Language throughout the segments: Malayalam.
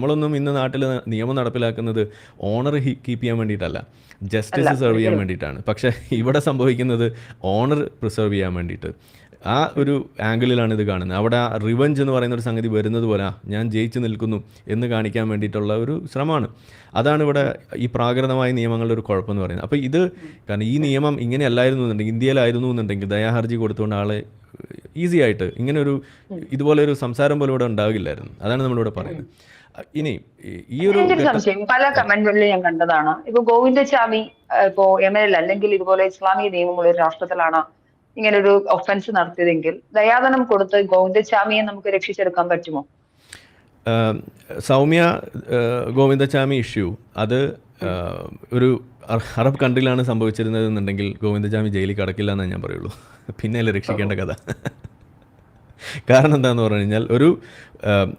നമ്മളൊന്നും ഇന്ന് നാട്ടിൽ നിയമം നടപ്പിലാക്കുന്നത് ഓണർ കീപ്പ് ചെയ്യാൻ വേണ്ടിയിട്ടല്ല. ജസ്റ്റിസ് സെർവ് ചെയ്യാൻ വേണ്ടിയിട്ടാണ്. പക്ഷേ ഇവിടെ സംഭവിക്കുന്നത് ഓണർ പ്രിസർവ് ചെയ്യാൻ വേണ്ടിയിട്ട്. ആ ഒരു ആംഗിളിലാണ് ഇത് കാണുന്നത്. അവിടെ ആ റിവഞ്ച് എന്ന് പറയുന്ന ഒരു സംഗതി വരുന്നത് പോലെ ഞാൻ ജയിച്ചു നിൽക്കുന്നു എന്ന് കാണിക്കാൻ വേണ്ടിയിട്ടുള്ള ഒരു ശ്രമമാണ്. അതാണ് ഇവിടെ ഈ പ്രാകൃതമായ നിയമങ്ങളുടെ ഒരു കുഴപ്പമെന്ന് പറയുന്നത്. അപ്പോൾ ഇത് കാരണം ഈ നിയമം ഇങ്ങനെ അല്ലായിരുന്നു എന്നുണ്ടെങ്കിൽ ഇന്ത്യയിലായിരുന്നു എന്നുണ്ടെങ്കിൽ ദയാഹർജി കൊടുത്തുകൊണ്ട് ആളെ ഈസി ആയിട്ട് ഇങ്ങനെ ഒരു ഇതുപോലെ ഒരു സംസാരം പോലും ഇവിടെ ഉണ്ടാകില്ലായിരുന്നു അതാണ് നമ്മളിവിടെ പറയുന്നത്. ഇനി ഈ- ഒരു സംശയം. പല കമന്റുകളിൽ ഞാൻ കണ്ടതാണ്. ഇപ്പൊ ഗോവിന്ദസ്വാമി ഇപ്പോ എം എൽ അല്ലെങ്കിൽ ഇതുപോലെ ഇസ്ലാമിക നിയമമുള്ള ഒരു രാഷ്ട്രത്തിലാണ് ഇങ്ങനെ ഒരു ഒഫൻസ് നടത്തിയതെങ്കിൽ ദയാദനം കൊടുത്ത് ഗോവിന്ദസ്വാമിയെ നമുക്ക് രക്ഷിച്ചെടുക്കാൻ പറ്റുമോ? സൗമ്യ ഗോവിന്ദസ്വാമി ഇഷ്യൂ അത് ഒരു അറ- അറബ് കൺട്രിയിലാണ് സംഭവിച്ചിരുന്നത് എന്നുണ്ടെങ്കിൽ ഗോവിന്ദചാമി ജയിലിൽ കടക്കില്ല എന്നേ ഞാൻ പറയുള്ളൂ. പിന്നെ അല്ലേ രക്ഷിക്കേണ്ട കഥ? കാരണം എന്താണെന്ന് പറഞ്ഞു കഴിഞ്ഞാൽ ഒരു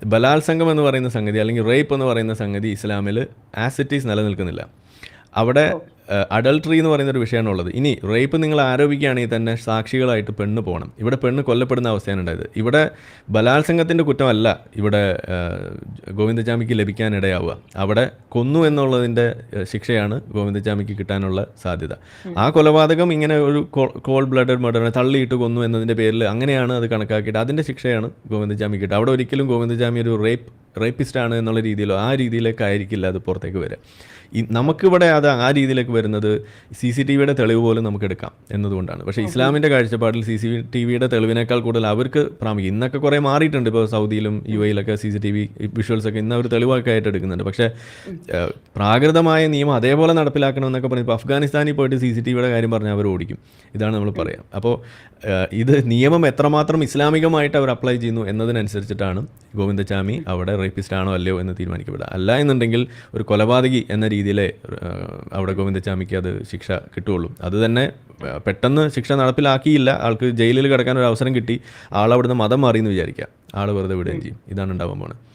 ബലാത്സംഗം എന്ന് പറയുന്ന സംഗതി അല്ലെങ്കിൽ റേപ്പ് എന്ന് പറയുന്ന സംഗതി ഇസ്ലാമിൽ ആസിറ്റീസ് നിലനിൽക്കുന്നില്ല. അവിടെ അഡൾട്ടറി എന്ന് പറയുന്ന ഒരു വിഷയമാണ് ഉള്ളത്. ഇനി റേപ്പ് നിങ്ങൾ ആരോപിക്കുകയാണെങ്കിൽ തന്നെ സാക്ഷികളായിട്ട് പെണ്ണ് പോകണം. ഇവിടെ പെണ്ണ് കൊല്ലപ്പെടുന്ന അവസ്ഥയാണ് ഉണ്ടായത്. ഇവിടെ ബലാത്സംഗത്തിന്റെ കുറ്റമല്ല ഇവിടെ ഗോവിന്ദചാമിക്ക് ലഭിക്കാനിടയാവുക. അവിടെ കൊന്നു എന്നുള്ളതിന്റെ ശിക്ഷയാണ് ഗോവിന്ദചാമിക്ക് കിട്ടാനുള്ള സാധ്യത. ആ കൊലപാതകം ഇങ്ങനെ ഒരു കോൾ ബ്ലഡഡ് മർഡറിനെ തള്ളിയിട്ട് കൊന്നു എന്നതിന്റെ പേരിൽ അങ്ങനെയാണ് അത് കണക്കാക്കിയിട്ട് അതിന്റെ ശിക്ഷയാണ് ഗോവിന്ദചാമിക്ക് കിട്ടുക. അവിടെ ഒരിക്കലും ഗോവിന്ദചാമി ഒരു റേപ്പ് റേപ്പിസ്റ്റ് ആണ് എന്നുള്ള രീതിയിലോ ആ രീതിയിലേക്ക് ആയിരിക്കില്ല അത് പുറത്തേക്ക് വരിക. ഈ നമുക്കിവിടെ അത് ആ രീതിയിലേക്ക് വരുന്നത് സി സി ടി വിയുടെ തെളിവ് പോലും നമുക്ക് എടുക്കാം എന്നതുകൊണ്ടാണ്. പക്ഷേ ഇസ്ലാമിന്റെ കാഴ്ചപ്പാടിൽ സി സി ടി വിയുടെ തെളിവിനേക്കാൾ കൂടുതൽ അവർക്ക് പ്രാമുഖ്യം ഇന്നൊക്കെ കുറേ മാറിയിട്ടുണ്ട് ഇപ്പോൾ സൗദിയിലും യു എയിലൊക്കെ സി സി ടി വി വിഷ്വൽസൊക്കെ ഇന്ന് അവർ തെളിവൊക്കെ ആയിട്ട് എടുക്കുന്നുണ്ട്. പക്ഷേ പ്രാകൃതമായ നിയമം അതേപോലെ നടപ്പിലാക്കണമെന്നൊക്കെ പറഞ്ഞ് ഇപ്പോൾ അഫ്ഗാനിസ്ഥാനിൽ പോയിട്ട് സി സി ടി വിയുടെ കാര്യം പറഞ്ഞാൽ അവർ ഓടിക്കും. ഇതാണ് നമ്മൾ പറയാം. അപ്പോൾ ഇത് നിയമം എത്രമാത്രം ഇസ്ലാമികമായിട്ട് അവർ അപ്ലൈ ചെയ്യുന്നു എന്നതിനനുസരിച്ചിട്ടാണ് ഗോവിന്ദചാമി അവിടെ റേപ്പിസ്റ്റ് ആണോ അല്ലയോ എന്ന് തീരുമാനിക്കപ്പെടുക അല്ല എന്നുണ്ടെങ്കിൽ ഒരു കൊലപാതകി എന്ന രീതിയിലെ അവിടെ ഗോവിന്ദചാമിക്ക് അത് ശിക്ഷ കിട്ടുകയുള്ളൂ. അത് തന്നെ പെട്ടെന്ന് ശിക്ഷ നടപ്പിലാക്കിയില്ല. ആൾക്ക് ജയിലിൽ കിടക്കാൻ ഒരു അവസരം കിട്ടി. ആൾ അവിടുന്ന് മതം മാറി എന്ന് വിചാരിക്കുക. ആൾ വെറുതെ വിടുകയും ചെയ്യും. ഇതാണ് ഉണ്ടാവാൻ